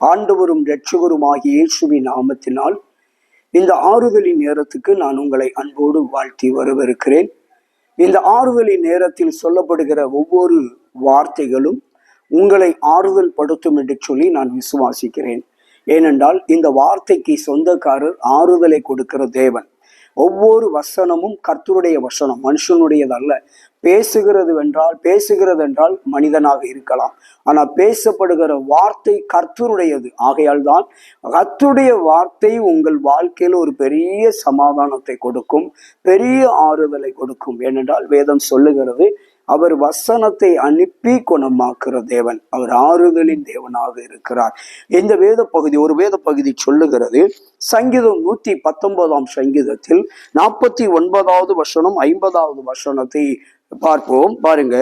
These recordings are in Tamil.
ஆண்டவரும் இரட்சகருமாகிய இயேசுவின் நாமத்தினால் இந்த ஆறுதலின் நேரத்துக்கு நான் உங்களை அன்போடு வாழ்த்தி வரவிருக்கிறேன் இந்த ஆறுதலின் நேரத்தில் சொல்லப்படுகிற ஒவ்வொரு வார்த்தைகளும் உங்களை ஆறுதல் படுத்தும் என்று சொல்லி நான் விசுவாசிக்கிறேன். ஏனென்றால் இந்த வார்த்தைக்கு சொந்தக்காரர் ஆறுதலை கொடுக்கிற தேவன். ஒவ்வொரு வசனமும் கர்த்தருடைய வசனம் மனுஷனுடையதல்ல. பேசுகிறது என்றால் பேசுகிறது என்றால் மனிதனாக இருக்கலாம். ஆனால் பேசப்படுகிற வார்த்தை கர்த்தருடையது. ஆகையால் தான் கர்த்தருடைய வார்த்தை உங்கள் வாழ்க்கையில் ஒரு பெரிய சமாதானத்தை கொடுக்கும் பெரிய ஆறுதலை கொடுக்கும். ஏனென்றால் வேதம் சொல்லுகிறது அவர் வசனத்தை அனுப்பி குணமாக்குற தேவன். அவர் ஆறுதலின் தேவனாக இருக்கிறார். இந்த வேத பகுதி ஒரு வேத பகுதி சொல்லுகிறது. சங்கீதம் நூத்தி பத்தொன்பதாம் சங்கீதத்தில் நாற்பத்தி ஒன்பதாவது வசனம் ஐம்பதாவது வசனத்தை பார்ப்போம். பாருங்க.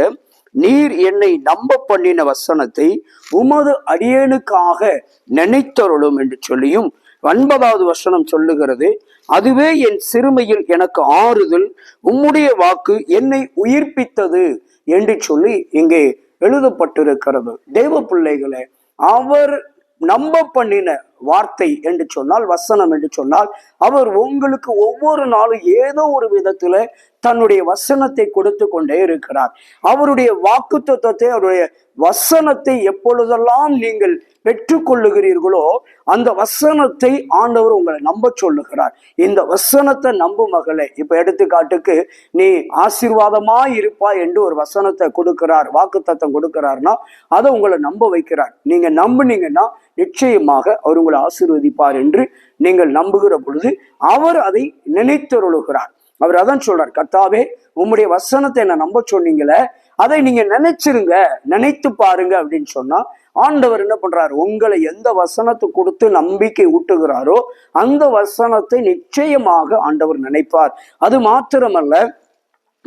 நீர் என்னை நம்ப பண்ணின வசனத்தை உமது அடியேனுக்காக நினைத்தருளும் என்று சொல்லியும் ஒன்பதாவது வசனம் சொல்லுகிறது அதுவே என் சிறுமையில் எனக்கு ஆறுதல் உம்முடைய வாக்கு என்னை உயிர்ப்பித்தது என்று சொல்லி இங்கே எழுதப்பட்டிருக்கிறது. தெய்வ பிள்ளைகளை அவர் நம்ப பண்ணின வார்த்தை என்று சொன்னால் வசனம் என்று சொன்னால் அவர் உங்களுக்கு ஒவ்வொரு நாளும் ஏதோ ஒரு விதத்துல தன்னுடைய வசனத்தை கொடுத்து கொண்டே இருக்கிறார். அவருடைய வாக்கு தத்துவத்தை அவருடைய வசனத்தை எப்பொழுதெல்லாம் நீங்கள் பெற்றுக்கொள்ளுகிறீர்களோ அந்த வசனத்தை ஆண்டவர் உங்களை நம்ப சொல்லுகிறார். இந்த வசனத்தை நம்பு மகளே இப்ப எடுத்துக்காட்டுக்கு நீ ஆசீர்வாதமா இருப்பா என்று ஒரு வசனத்தை கொடுக்கிறார் வாக்கு தத்தம் கொடுக்கிறார்னா அதை உங்களை நம்ப வைக்கிறார். நீங்க நம்புனீங்கன்னா நிச்சயமாக அவர் உங்களை ஆசீர்வதிப்பார் என்று நீங்கள் நம்புகிற பொழுது அவர் அதை நினைத்தருளுகிறார். அவர் அதான் சொல்றார் கர்த்தாவே உம்முடைய வசனத்தை என்ன நம்ப சொன்னீங்களே அதை நீங்க நினைச்சிருங்க நினைத்து பாருங்க அப்படின்னு சொன்னா ஆண்டவர் என்ன பண்றாரு? உங்களை எந்த வசனத்தை கொடுத்து நம்பிக்கை ஊட்டுகிறாரோ அந்த வசனத்தை நிச்சயமாக ஆண்டவர் நினைப்பார். அது மாத்திரமல்ல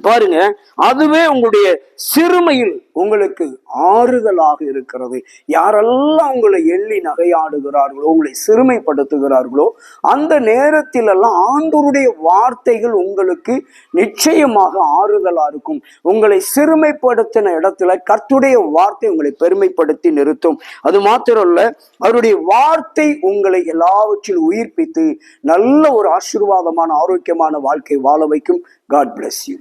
பாருங்க அதுவே உங்களுடைய சிறுமையில் உங்களுக்கு ஆறுதலாக இருக்கிறது. யாரெல்லாம் உங்களை எள்ளி நகையாடுகிறார்களோ உங்களை சிறுமைப்படுத்துகிறார்களோ அந்த நேரத்தில் எல்லாம் வார்த்தைகள் உங்களுக்கு நிச்சயமாக ஆறுதலா இருக்கும். உங்களை சிறுமைப்படுத்தின இடத்துல கர்த்துடைய வார்த்தை உங்களை பெருமைப்படுத்தி நிறுத்தும். அது மாத்திரம் இல்ல அவருடைய வார்த்தை உங்களை எல்லாவற்றிலும் உயிர்ப்பித்து நல்ல ஒரு ஆசீர்வாதமான ஆரோக்கியமான வாழ்க்கை வாழ வைக்கும். God bless you